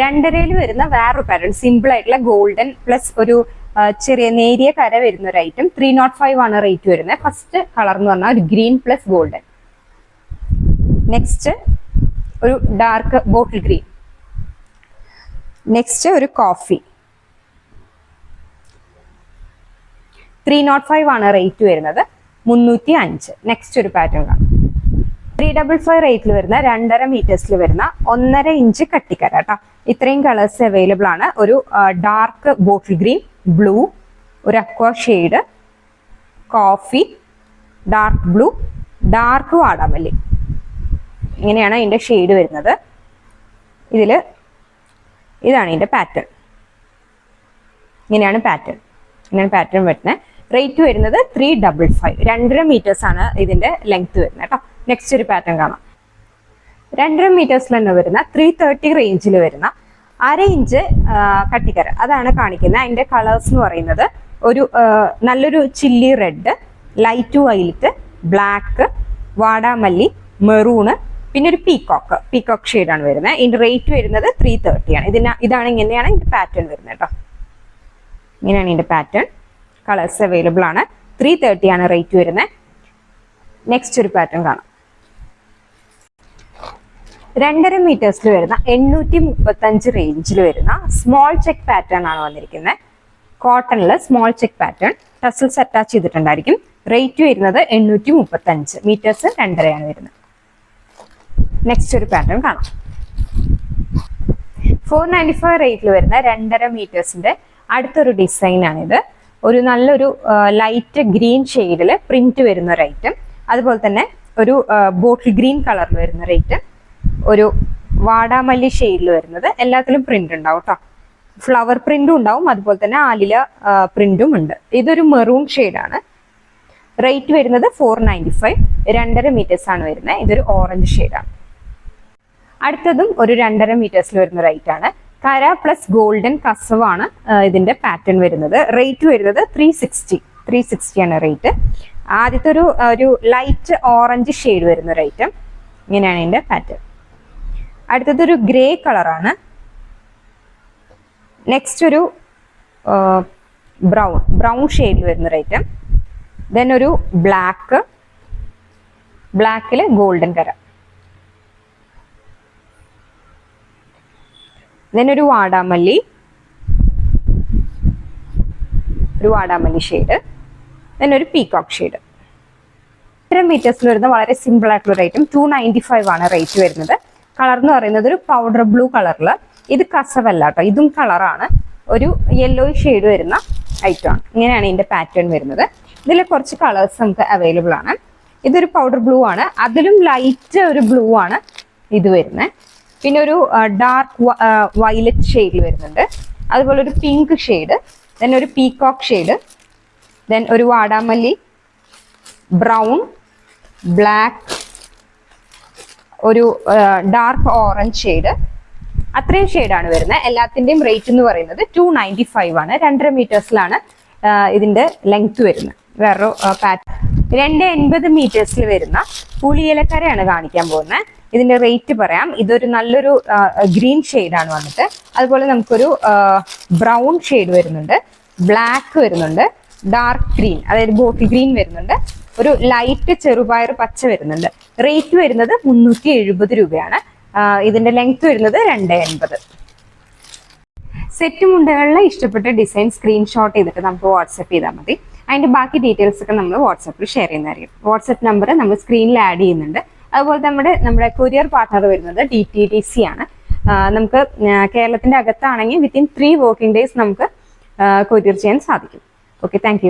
രണ്ടരയിൽ വരുന്ന വേറൊരു pattern simple ആയിട്ടുള്ള ഗോൾഡൻ പ്ലസ് ഒരു ചെറിയ നേരിയ കര വരുന്ന ഒരു ഐറ്റം ത്രീ നോട്ട് ഫൈവ് ആണ് റേറ്റ് വരുന്നത്. ഫസ്റ്റ് കളർ എന്ന് പറഞ്ഞാൽ ഒരു ഗ്രീൻ പ്ലസ് ഗോൾഡൻ നെക്സ്റ്റ് ഒരു ഡാർക്ക് ബോട്ടിൽ ഗ്രീൻ നെക്സ്റ്റ് ഒരു കോഫി ത്രീ നോട്ട് ഫൈവ് ആണ് റേറ്റ് വരുന്നത്. മുന്നൂറ്റി അഞ്ച്. നെക്സ്റ്റ് ഒരു പാറ്റേൺ കാണാം. ത്രീ ഡബിൾ ഫൈവ് റേറ്റിൽ വരുന്ന രണ്ടര മീറ്റേഴ്സിൽ വരുന്ന ഒന്നര ഇഞ്ച് കട്ടിക്കര കേട്ടോ ഇത്രയും കളേഴ്സ് അവൈലബിൾ ആണ്. ഒരു ഡാർക്ക് ബോട്ടിൽ ഗ്രീൻ ബ്ലൂ ഒരു aqua shade coffee dark blue dark വാടാമല്ലി. ഇങ്ങനെയാണ് അതിന്റെ ഷെയ്ഡ് വരുന്നത്. ഇതിൽ ഇതാണ് ഇതിന്റെ പാറ്റേൺ ഇങ്ങനെയാണ് പാറ്റേൺ ഇങ്ങനെയാണ് പാറ്റേൺ വരുന്നത്. റേറ്റ് വരുന്നത് ത്രീ ഡബിൾ ഫൈവ് രണ്ടര മീറ്റേഴ്സാണ് ഇതിന്റെ ലെങ്ത് വരുന്നത് കേട്ടോ നെക്സ്റ്റ് ഒരു പാറ്റേൺ കാണാം. രണ്ടര മീറ്റേഴ്സിൽ തന്നെ വരുന്ന ത്രീ തേർട്ടി റേഞ്ചിൽ വരുന്ന അര ഇഞ്ച് കട്ടിക്കര. അതാണ് കാണിക്കുന്നത്. അതിന്റെ കളേഴ്സ് എന്ന് പറയുന്നത് ഒരു നല്ലൊരു chilli red light violet black വാടാമല്ലി മെറൂണ് പിന്നെ ഒരു പീക്കോക്ക് പീകോക്ക് ഷെയ്ഡാണ് വരുന്നത്. ഇതിന്റെ റേറ്റ് വരുന്നത് ത്രീ തേർട്ടി ആണ്. ഇതിന് ഇതാണ് ഇങ്ങനെയാണ് ഇതിന്റെ പാറ്റേൺ വരുന്നത് കേട്ടോ. ഇങ്ങനെയാണ് ഇതിന്റെ പാറ്റേൺ കളേഴ്സ് അവൈലബിൾ ആണ്. ത്രീ തേർട്ടി ആണ് റേറ്റ് വരുന്നത്. നെക്സ്റ്റ് ഒരു പാറ്റേൺ കാണാം. രണ്ടര മീറ്റേഴ്സിൽ വരുന്ന എണ്ണൂറ്റി മുപ്പത്തഞ്ച് റേഞ്ചിൽ വരുന്ന സ്മോൾ ചെക്ക് പാറ്റേൺ ആണ് വന്നിരിക്കുന്നത് കോട്ടണിൽ small check pattern tassels attach ചെയ്തിട്ടുണ്ടായിരിക്കും. Rate വരുന്നത് എണ്ണൂറ്റി മുപ്പത്തഞ്ച് മീറ്റേഴ്സ് രണ്ടരയാണ് വരുന്നത്. നെക്സ്റ്റ് ഒരു പാറ്റേൺ കാണാം. ഫോർ നയന്റി ഫൈവ് റേറ്റിൽ വരുന്ന രണ്ടര മീറ്റേഴ്സിന്റെ അടുത്തൊരു ഡിസൈൻ ആണിത്. ഒരു നല്ലൊരു ലൈറ്റ് ഗ്രീൻ ഷെയ്ഡിൽ പ്രിന്റ് വരുന്ന ഒരു ഐറ്റം അതുപോലെ തന്നെ ഒരു ബോട്ടിൽ ഗ്രീൻ കളറിൽ വരുന്ന ഒരു ഐറ്റം ഒരു വാടാമല്ലി ഷെയ്ഡിൽ വരുന്നത്. എല്ലാത്തിലും പ്രിന്റ് ഉണ്ടാവും കേട്ടോ ഫ്ലവർ പ്രിന്റും ഉണ്ടാവും. അതുപോലെ തന്നെ ആലില പ്രിന്റും ഉണ്ട്. ഇതൊരു മെറൂൺ ഷെയ്ഡാണ് റേറ്റ് വരുന്നത് ഫോർ നയന്റി ഫൈവ് രണ്ടര മീറ്റേഴ്സ് ആണ് വരുന്നത് ഇതൊരു ഓറഞ്ച് ഷെയ്ഡാണ് അടുത്തതും ഒരു രണ്ടര മീറ്റേഴ്സിൽ വരുന്ന റേറ്റ് ആണ്. കര പ്ലസ് ഗോൾഡൻ കസവാണ് ഇതിന്റെ പാറ്റേൺ വരുന്നത്. റേറ്റ് വരുന്നത് ത്രീ സിക്സ്റ്റി ത്രീ സിക്സ്റ്റി ആണ് റേറ്റ് ആദ്യത്തെ ഒരു ഒരു ലൈറ്റ് ഓറഞ്ച് ഷെയ്ഡ് വരുന്ന ഒരു ഐറ്റം ഇങ്ങനെയാണ് ഇതിന്റെ പാറ്റേൺ അടുത്തത് ഒരു ഗ്രേ കളറാണ്. നെക്സ്റ്റ് ഒരു ബ്രൗൺ ബ്രൗൺ ഷെയ്ഡിൽ വരുന്ന ഒരു ഐറ്റം ദെൻ ഒരു ബ്ലാക്ക് ബ്ലാക്കിൽ ഗോൾഡൻ കര ദെൻ ഒരു വാടാമല്ലി ഒരു വാടാമല്ലി ഷെയ്ഡ് ദെൻ ഒരു പീകോക്ക് ഷെയ്ഡ് ഇത്തരം മീറ്റേഴ്സിൽ വരുന്ന വളരെ സിമ്പിൾ ആയിട്ടുള്ള ഒരു ഐറ്റം ടു നയന്റി ഫൈവ് ആണ് റേറ്റ് വരുന്നത്. കളർ എന്ന് പറയുന്നത് ഒരു പൗഡർ ബ്ലൂ കളറിൽ ഇത് കസവല്ല കേട്ടോ ഇതും കളറാണ് ഒരു യെല്ലോ ഷെയ്ഡ് വരുന്ന ഐറ്റം ആണ്. ഇങ്ങനെയാണ് ഇതിന്റെ പാറ്റേൺ വരുന്നത്. ഇതിൽ കുറച്ച് കളേഴ്സ് നമുക്ക് അവൈലബിൾ ആണ്. ഇതൊരു പൗഡർ ബ്ലൂ ആണ്. അതിലും ലൈറ്റ് ഒരു ബ്ലൂ ആണ് ഇത് വരുന്നത് പിന്നെ ഒരു ഡാർക്ക് വയലറ്റ് ഷെയ്ഡിൽ വരുന്നുണ്ട്. അതുപോലെ ഒരു പിങ്ക് ഷെയ്ഡ് ദെൻ ഒരു പീകോക്ക് ഷെയ്ഡ് ദെൻ ഒരു വാടാമല്ലി ബ്രൗൺ ബ്ലാക്ക് ഒരു ഡാർക്ക് ഓറഞ്ച് ഷെയ്ഡ് അത്രയും ഷെയ്ഡാണ് വരുന്നത്. എല്ലാത്തിന്റെയും റേറ്റ് എന്ന് പറയുന്നത് ടു നയന്റി ഫൈവ് ആണ്. രണ്ടര മീറ്റേഴ്സിലാണ് ഇതിന്റെ ലെങ്ത് വരുന്നത്. വേറൊരു പാറ്റ് രണ്ട് എൺപത് മീറ്റേഴ്സിൽ വരുന്ന പുളി ഇലക്കരയാണ് കാണിക്കാൻ പോകുന്നത്. ഇതിന്റെ റേറ്റ് പറയാം. ഇതൊരു നല്ലൊരു ഗ്രീൻ ഷെയ്ഡാണ് വന്നിട്ട്. അതുപോലെ നമുക്കൊരു ബ്രൗൺ ഷെയ്ഡ് വരുന്നുണ്ട്. ബ്ലാക്ക് വരുന്നുണ്ട്. ഡാർക്ക് ഗ്രീൻ അതായത് ബോട്ടിൽ ഗ്രീൻ വരുന്നുണ്ട്. ഒരു ലൈറ്റ് ചെറുപയർ പച്ച വരുന്നുണ്ട്. റേറ്റ് വരുന്നത് മുന്നൂറ്റി എഴുപത് രൂപയാണ് ഇതിന്റെ ലെങ്ത് വരുന്നത് രണ്ട് എൺപത്. സെറ്റ് മുണ്ടകളിലെ ഇഷ്ടപ്പെട്ട ഡിസൈൻ സ്ക്രീൻഷോട്ട് ചെയ്തിട്ട് നമുക്ക് വാട്സപ്പ് ചെയ്താൽ മതി. അതിന്റെ ബാക്കി ഡീറ്റെയിൽസ് ഒക്കെ നമ്മൾ വാട്സപ്പിൽ ഷെയർ ചെയ്യുന്നതായിരിക്കും. വാട്സപ്പ് നമ്പർ നമ്മൾ സ്ക്രീനിൽ ആഡ് ചെയ്യുന്നുണ്ട്. അതുപോലെ നമ്മുടെ നമ്മുടെ കൊറിയർ പാർട്ണർ വരുന്നത് ഡി ടി ഡി സി ആണ്. നമുക്ക് കേരളത്തിന്റെ അകത്താണെങ്കിൽ വിത്തിൻ ത്രീ വർക്കിംഗ് ഡേയ്സ് നമുക്ക് കൊറിയർ ചെയ്യാൻ സാധിക്കും. Okay thank